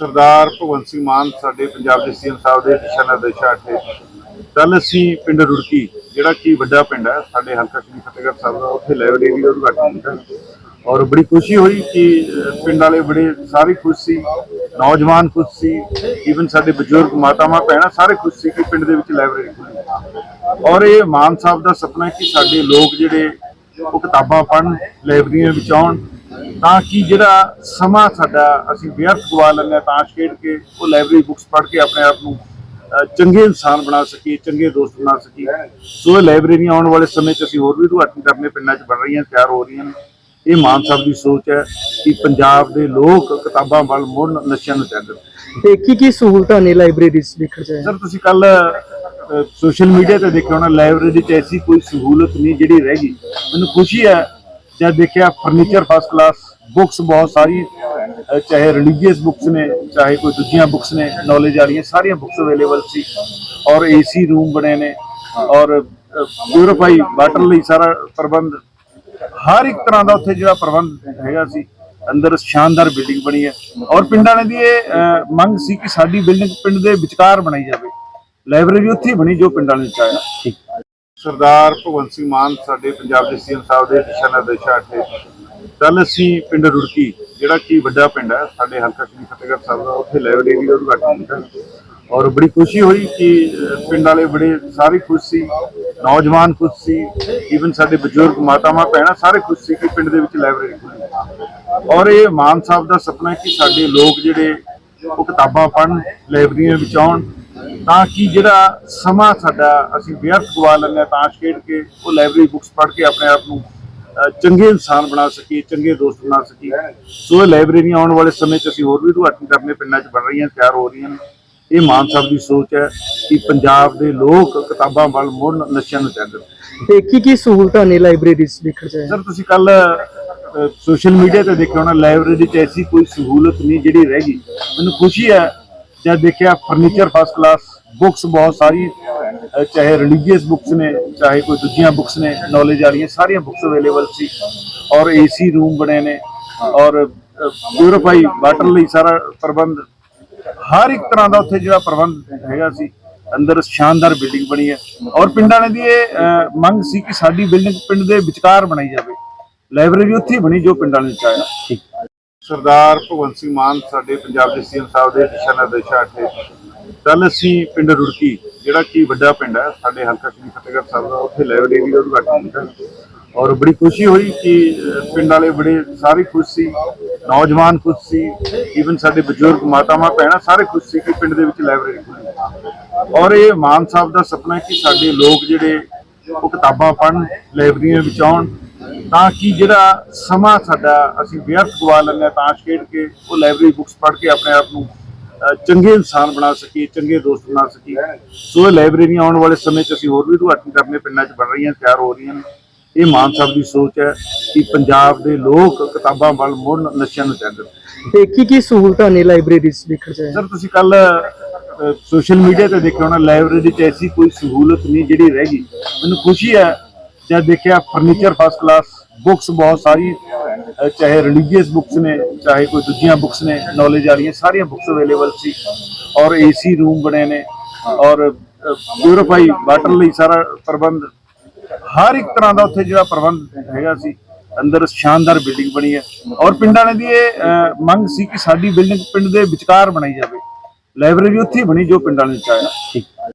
ਸਰਦਾਰ ਭਗਵੰਤ ਸਿੰਘ ਮਾਨ ਸਾਡੇ ਪੰਜਾਬ ਦੇ ਸੀਐਮ ਸਾਹਿਬ ਦੇ ਦਿਸ਼ਾ ਨਿਰਦੇਸ਼ਾਂ ਹੇਠ ਕੱਲ ਅਸੀਂ ਪਿੰਡ ਰੁੜਕੀ, ਜਿਹੜਾ ਕਿ ਵੱਡਾ ਪਿੰਡ ਹੈ, ਸਾਡੇ ਹਲਕਾ ਸ਼੍ਰੀ ਫਤਿਹਗੜ੍ਹ ਸਾਹਿਬ ਦਾ, ਉੱਥੇ ਲਾਇਬ੍ਰੇਰੀ ਦਾ ਉਦਘਾਟਨ ਕੀਤਾ। ਔਰ ਬੜੀ ਖੁਸ਼ੀ ਹੋਈ ਕਿ ਪਿੰਡ ਵਾਲੇ ਬੜੇ ਸਾਰੇ ਖੁਸ਼ ਸੀ, ਨੌਜਵਾਨ ਖੁਸ਼ ਸੀ ਈਵਨ ਸਾਡੇ ਬਜ਼ੁਰਗ ਮਾਤਾਵਾਂ ਭੈਣਾਂ ਸਾਰੇ ਖੁਸ਼ ਸੀ ਕਿ ਪਿੰਡ ਦੇ ਵਿੱਚ ਲਾਇਬ੍ਰੇਰੀ ਖੁੱਲੀ ਔਰ ਇਹ ਮਾਨ ਸਾਹਿਬ ਦਾ ਸੁਪਨਾ ਕਿ ਸਾਡੇ ਲੋਕ ਜਿਹੜੇ ਉਹ ਕਿਤਾਬਾਂ ਪੜ੍ਹਨ ਲਾਇਬ੍ਰੇਰੀਆਂ ਵਿੱਚ ਆਉਣ ਤਾਂ ਕਿ ਜਿਹੜਾ ਸਮਾਂ ਸਾਡਾ ਅਸੀਂ ਵਿਅਰਥ ਗਵਾ ਲੈਂਦੇ ਤਾਸ਼ ਖੇਡ ਕੇ ਉਹ ਲਾਇਬ੍ਰੇਰੀ ਬੁੱਕਸ ਪੜ੍ਹ ਕੇ ਆਪਣੇ ਆਪ ਨੂੰ ਚੰਗੇ ਇਨਸਾਨ ਬਣਾ ਸਕੀਏ ਚੰਗੇ ਦੋਸਤ ਬਣਾ ਸਕੀਏ। ਸੋ ਇਹ ਲਾਇਬ੍ਰੇਰੀਆਂ ਆਉਣ ਵਾਲੇ ਸਮੇਂ 'ਚ ਅਸੀਂ ਹੋਰ ਵੀ ਉਦਘਾਟਨ ਕਰਨੇ ਪਿੰਡਾਂ 'ਚ ਬਣ ਰਹੀਆਂ ਤਿਆਰ ਹੋ ਰਹੀਆਂ ਨੇ। ਇਹ ਮਾਨ ਸਾਹਿਬ ਦੀ ਸੋਚ ਹੈ ਕਿ ਪੰਜਾਬ ਦੇ ਲੋਕ ਕਿਤਾਬਾਂ ਵੱਲ ਮੁੜਨ ਨਸ਼ਿਆਂ ਨੂੰ ਤਿਆਗਣ ਤੇ ਕੀ ਕੀ ਸਹੂਲਤਾਂ ਨੇ ਲਾਇਬ੍ਰੇਰੀ 'ਚ ਦੇਖਣ ਚ? ਸਰ ਤੁਸੀਂ ਕੱਲ ਸੋਸ਼ਲ ਮੀਡੀਆ ਤੇ ਦੇਖਿਆ ਹੋਣਾ ਲਾਇਬ੍ਰੇਰੀ 'ਚ ਐਸੀ ਕੋਈ ਸਹੂਲਤ ਨਹੀਂ ਜਿਹੜੀ ਰਹਿ ਗਈ। ਮੈਨੂੰ ਖੁਸ਼ੀ ਹੈ ਜਦ ਦੇਖਿਆ ਫਰਨੀਚਰ ਫਸਟ ਕਲਾਸ ਬੁੱਕਸ ਬਹੁਤ ਸਾਰੀ ਚਾਹੇ ਰਿਲੀਜੀਅਸ ਬੁੱਕਸ ਨੇ, ਚਾਹੇ ਕੋਈ ਦੂਜੀਆਂ ਬੁੱਕਸ ਨੇ ਨੌਲੇਜ ਵਾਲੀਆਂ ਸਾਰੀਆਂ ਬੁੱਕਸ ਅਵੇਲੇਬਲ ਸੀ ਔਰ ਏਸੀ ਰੂਮ ਬਣੇ ਨੇ ਔਰ ਪਿਊਰੀਫਾਈ ਵਾਟਰ ਲਈ ਸਾਰਾ ਪ੍ਰਬੰਧ, ਹਰ ਇੱਕ ਤਰ੍ਹਾਂ ਦਾ ਉੱਥੇ ਜਿਹੜਾ ਪ੍ਰਬੰਧ ਹੈਗਾ ਸੀ, ਅੰਦਰ ਸ਼ਾਨਦਾਰ ਬਿਲਡਿੰਗ ਬਣੀ ਹੈ ਔਰ ਪਿੰਡਾਂ ਨੇ ਦੀ ਇਹ ਮੰਗ ਸੀ ਕਿ ਸਾਡੀ ਬਿਲਡਿੰਗ ਪਿੰਡ ਦੇ ਵਿਚਕਾਰ ਬਣਾਈ ਜਾਵੇ ਲਾਇਬ੍ਰੇਰੀ ਉੱਥੇ ਹੀ ਬਣੀ ਜੋ ਪਿੰਡਾਂ ਨੇ ਚਾਹਿਆ। ਸਰਦਾਰ ਭਗਵੰਤ ਸਿੰਘ ਮਾਨ ਸਾਡੇ ਪੰਜਾਬ ਦੇ ਸੀਐਮ ਸਾਹਿਬ ਦੇ ਦਿਸ਼ਾ ਨਿਰਦੇਸ਼ਾਂ ਹੇਠ ਕੱਲ ਅਸੀਂ ਪਿੰਡ ਰੁੜਕੀ, ਜਿਹੜਾ ਕਿ ਵੱਡਾ ਪਿੰਡ ਹੈ, ਸਾਡੇ ਹਲਕਾ ਸ਼੍ਰੀ ਫਤਿਹਗੜ੍ਹ ਸਾਹਿਬ ਦਾ, ਉੱਥੇ ਲਾਇਬ੍ਰੇਰੀ ਦਾ ਉਦਘਾਟਨ ਕੀਤਾ। ਔਰ ਬੜੀ ਖੁਸ਼ੀ ਹੋਈ ਕਿ ਪਿੰਡ ਵਾਲੇ ਬੜੇ ਸਾਰੇ ਖੁਸ਼ ਸੀ, ਨੌਜਵਾਨ ਖੁਸ਼ ਸੀ ਈਵਨ ਸਾਡੇ ਬਜ਼ੁਰਗ ਮਾਤਾਵਾਂ, ਭੈਣਾਂ ਸਾਰੇ ਖੁਸ਼ ਸੀ ਕਿ ਪਿੰਡ ਦੇ ਵਿੱਚ ਲਾਇਬ੍ਰੇਰੀ ਖੁੱਲੀ ਔਰ ਇਹ ਮਾਨ ਸਾਹਿਬ ਦਾ ਸੁਪਨਾ ਹੈ ਕਿ ਸਾਡੇ ਲੋਕ ਜਿਹੜੇ ਉਹ ਕਿਤਾਬਾਂ ਪੜ੍ਹਨ ਲਾਇਬ੍ਰੇਰੀਆਂ ਵਿੱਚ ਆਉਣ ਤਾਂ ਕਿ ਜਿਹੜਾ ਸਮਾਂ ਸਾਡਾ ਅਸੀਂ ਵਿਅਰਥ ਗਵਾ ਲੈਂਦੇ ਤਾਸ਼ ਖੇਡ ਕੇ ਉਹ ਲਾਇਬ੍ਰੇਰੀ ਬੁੱਕਸ ਪੜ੍ਹ ਕੇ ਆਪਣੇ ਆਪ ਨੂੰ ਚੰਗੇ ਇਨਸਾਨ ਬਣਾ ਸਕੀਏ ਚੰਗੇ ਦੋਸਤ ਬਣਾ ਸਕੀਏ। ਸੋ ਇਹ ਲਾਇਬ੍ਰੇਰੀਆਂ ਆਉਣ ਵਾਲੇ ਸਮੇਂ 'ਚ ਅਸੀਂ ਹੋਰ ਵੀ ਉਦਘਾਟਨ ਕਰਨੇ ਪਿੰਡਾਂ 'ਚ ਬਣ ਰਹੀਆਂ ਤਿਆਰ ਹੋ ਰਹੀਆਂ ਨੇ। ਇਹ ਮਾਨ ਸਾਹਿਬ ਦੀ ਸੋਚ ਹੈ ਕਿ ਪੰਜਾਬ ਦੇ ਲੋਕ ਕਿਤਾਬਾਂ ਵੱਲ ਮੁੜਨ ਨਸ਼ਿਆਂ ਨੂੰ ਤਿਆਗਣ ਤੇ ਕੀ ਕੀ ਸਹੂਲਤਾਂ ਨੇ ਲਾਇਬ੍ਰੇਰੀ 'ਚ ਦੇਖਣ ਚ? ਸਰ ਤੁਸੀਂ ਕੱਲ ਸੋਸ਼ਲ ਮੀਡੀਆ ਤੇ ਦੇਖਿਆ ਹੋਣਾ ਲਾਇਬ੍ਰੇਰੀ 'ਚ ਐਸੀ ਕੋਈ ਸਹੂਲਤ ਨਹੀਂ ਜਿਹੜੀ ਰਹਿ ਗਈ। ਮੈਨੂੰ ਖੁਸ਼ੀ ਹੈ ਜਦ ਦੇਖਿਆ ਫਰਨੀਚਰ ਫਸਟ ਕਲਾਸ ਬੁੱਕਸ ਬਹੁਤ ਸਾਰੀ ਚਾਹੇ ਰਿਲੀਜੀਅਸ ਬੁੱਕਸ ਨੇ ਚਾਹੇ ਕੋਈ ਦੂਜੀਆਂ ਬੁੱਕਸ ਨੇ ਨੌਲੇਜ ਵਾਲੀਆਂ ਸਾਰੀਆਂ ਬੁੱਕਸ ਅਵੇਲੇਬਲ ਸੀ ਔਰ ਏਸੀ ਰੂਮ ਬਣੇ ਨੇ ਔਰ ਪਿਊਰੀਫਾਈ ਵਾਟਰ ਲਈ ਸਾਰਾ ਪ੍ਰਬੰਧ। ਹਰ ਇੱਕ ਤਰ੍ਹਾਂ ਦਾ ਉੱਥੇ ਜਿਹੜਾ ਪ੍ਰਬੰਧ ਹੈਗਾ ਸੀ, ਅੰਦਰ ਸ਼ਾਨਦਾਰ ਬਿਲਡਿੰਗ ਬਣੀ ਹੈ। ਔਰ ਪਿੰਡ ਨੇ ਦੀ ਇਹ ਮੰਗ ਸੀ ਕਿ ਸਾਡੀ ਬਿਲਡਿੰਗ ਪਿੰਡ ਦੇ ਵਿਚਕਾਰ ਬਣਾਈ ਜਾਵੇ। ਲਾਇਬ੍ਰੇਰੀ ਉੱਥੇ ਬਣੀ ਜੋ ਪਿੰਡ ਪਿੰਡਾਂ ਨੇ ਚਾਹਿਆ। ਸਰਦਾਰ ਭਗਵੰਤ ਸਿੰਘ ਮਾਨ ਸਾਡੇ ਪੰਜਾਬ ਦੇ ਸੀਐਮ ਸਾਹਿਬ ਦੇ ਦਿਸ਼ਾ ਨਿਰਦੇਸ਼ਾਂ ਹੇਠ ਕੱਲ ਅਸੀਂ ਪਿੰਡ ਰੁੜਕੀ, ਜਿਹੜਾ ਕਿ ਵੱਡਾ ਪਿੰਡ ਹੈ, ਸਾਡੇ ਹਲਕਾ ਸ਼੍ਰੀ ਫਤਿਹਗੜ੍ਹ ਸਾਹਿਬ ਦਾ, ਉੱਥੇ ਲਾਇਬ੍ਰੇਰੀ ਦਾ ਉਦਘਾਟਨ ਕੀਤਾ ਔਰ ਬੜੀ ਖੁਸ਼ੀ ਹੋਈ ਕਿ ਪਿੰਡ ਵਾਲੇ ਬੜੇ ਸਾਰੇ ਖੁਸ਼ ਸੀ, ਨੌਜਵਾਨ ਖੁਸ਼ ਸੀ ਈਵਨ ਸਾਡੇ ਬਜ਼ੁਰਗ ਮਾਤਾਵਾਂ ਭੈਣਾਂ ਸਾਰੇ ਖੁਸ਼ ਸੀ ਕਿ ਪਿੰਡ ਦੇ ਵਿੱਚ ਲਾਇਬ੍ਰੇਰੀ ਖੁੱਲੀ ਔਰ ਇਹ ਮਾਨ ਸਾਹਿਬ ਦਾ ਸੁਪਨਾ ਹੈ ਕਿ ਸਾਡੇ ਲੋਕ ਜਿਹੜੇ ਉਹ ਕਿਤਾਬਾਂ ਪੜ੍ਹਨ ਲਾਇਬ੍ਰੇਰੀਆਂ ਵਿੱਚ ਆਉਣ ਤਾਂ ਕਿ ਜਿਹੜਾ ਸਮਾਂ ਸਾਡਾ ਅਸੀਂ ਵਿਅਰਥ ਗਵਾ ਲੈਂਦੇ ਤਾਸ਼ ਖੇਡ ਕੇ ਉਹ ਲਾਇਬ੍ਰੇਰੀ ਬੁੱਕਸ ਪੜ੍ਹ ਕੇ ਆਪਣੇ ਆਪ ਨੂੰ ਚੰਗੇ ਇਨਸਾਨ ਬਣਾ ਸਕੀਏ ਚੰਗੇ ਦੋਸਤ ਬਣਾ ਸਕੀਏ। ਸੋ ਇਹ ਲਾਇਬ੍ਰੇਰੀਆਂ ਆਉਣ ਵਾਲੇ ਸਮੇਂ 'ਚ ਅਸੀਂ ਹੋਰ ਵੀ ਉਦਘਾਟਨ ਕਰਨੇ ਪਿੰਡਾਂ 'ਚ ਬਣ ਰਹੀਆਂ ਤਿਆਰ ਹੋ ਰਹੀਆਂ ਨੇ। ਇਹ ਮਾਨ ਸਾਹਿਬ ਦੀ ਸੋਚ ਹੈ ਕਿ ਪੰਜਾਬ ਦੇ ਲੋਕ ਕਿਤਾਬਾਂ ਵੱਲ ਮੁੜਨ ਨਸ਼ਿਆਂ ਨੂੰ ਤਿਆਗਣ ਤੇ ਕੀ ਕੀ ਸਹੂਲਤਾਂ ਨੇ ਲਾਇਬ੍ਰੇਰੀ 'ਚ ਦੇਖਣ ਚ? ਸਰ ਤੁਸੀਂ ਕੱਲ ਸੋਸ਼ਲ ਮੀਡੀਆ ਤੇ ਦੇਖਿਆ ਹੋਣਾ ਲਾਇਬ੍ਰੇਰੀ 'ਚ ਐਸੀ ਕੋਈ ਸਹੂਲਤ ਨਹੀਂ ਜਿਹੜੀ ਰਹਿ ਗਈ। ਮੈਨੂੰ ਖੁਸ਼ੀ ਹੈ ਜਦ ਦੇਖਿਆ ਫਰਨੀਚਰ ਫਸਟ ਕਲਾਸ ਬੁੱਕਸ ਬਹੁਤ ਸਾਰੀ ਚਾਹੇ ਰਿਲੀਜੀਅਸ ਬੁੱਕਸ ਨੇ, ਚਾਹੇ ਕੋਈ ਦੂਜੀਆਂ ਬੁੱਕਸ ਨੇ ਨੌਲੇਜ ਵਾਲੀਆਂ ਸਾਰੀਆਂ ਬੁੱਕਸ ਅਵੇਲੇਬਲ ਸੀ ਔਰ ਏਸੀ ਰੂਮ ਬਣੇ ਨੇ ਔਰ ਪਿਊਰੀਫਾਈ ਵਾਟਰ ਲਈ ਸਾਰਾ ਪ੍ਰਬੰਧ, ਹਰ ਇੱਕ ਤਰ੍ਹਾਂ ਦਾ ਉੱਥੇ ਜਿਹੜਾ ਪ੍ਰਬੰਧ ਹੈਗਾ ਸੀ, ਅੰਦਰ ਸ਼ਾਨਦਾਰ ਬਿਲਡਿੰਗ ਬਣੀ ਹੈ ਔਰ ਪਿੰਡਾਂ ਨੇ ਦੀ ਇਹ ਮੰਗ ਸੀ ਕਿ ਸਾਡੀ ਬਿਲਡਿੰਗ ਪਿੰਡ ਦੇ ਵਿਚਕਾਰ ਬਣਾਈ ਜਾਵੇ ਲਾਇਬ੍ਰੇਰੀ ਉੱਥੇ ਹੀ ਬਣੀ ਜੋ ਪਿੰਡਾਂ ਨੇ ਚਾਹਿਆ।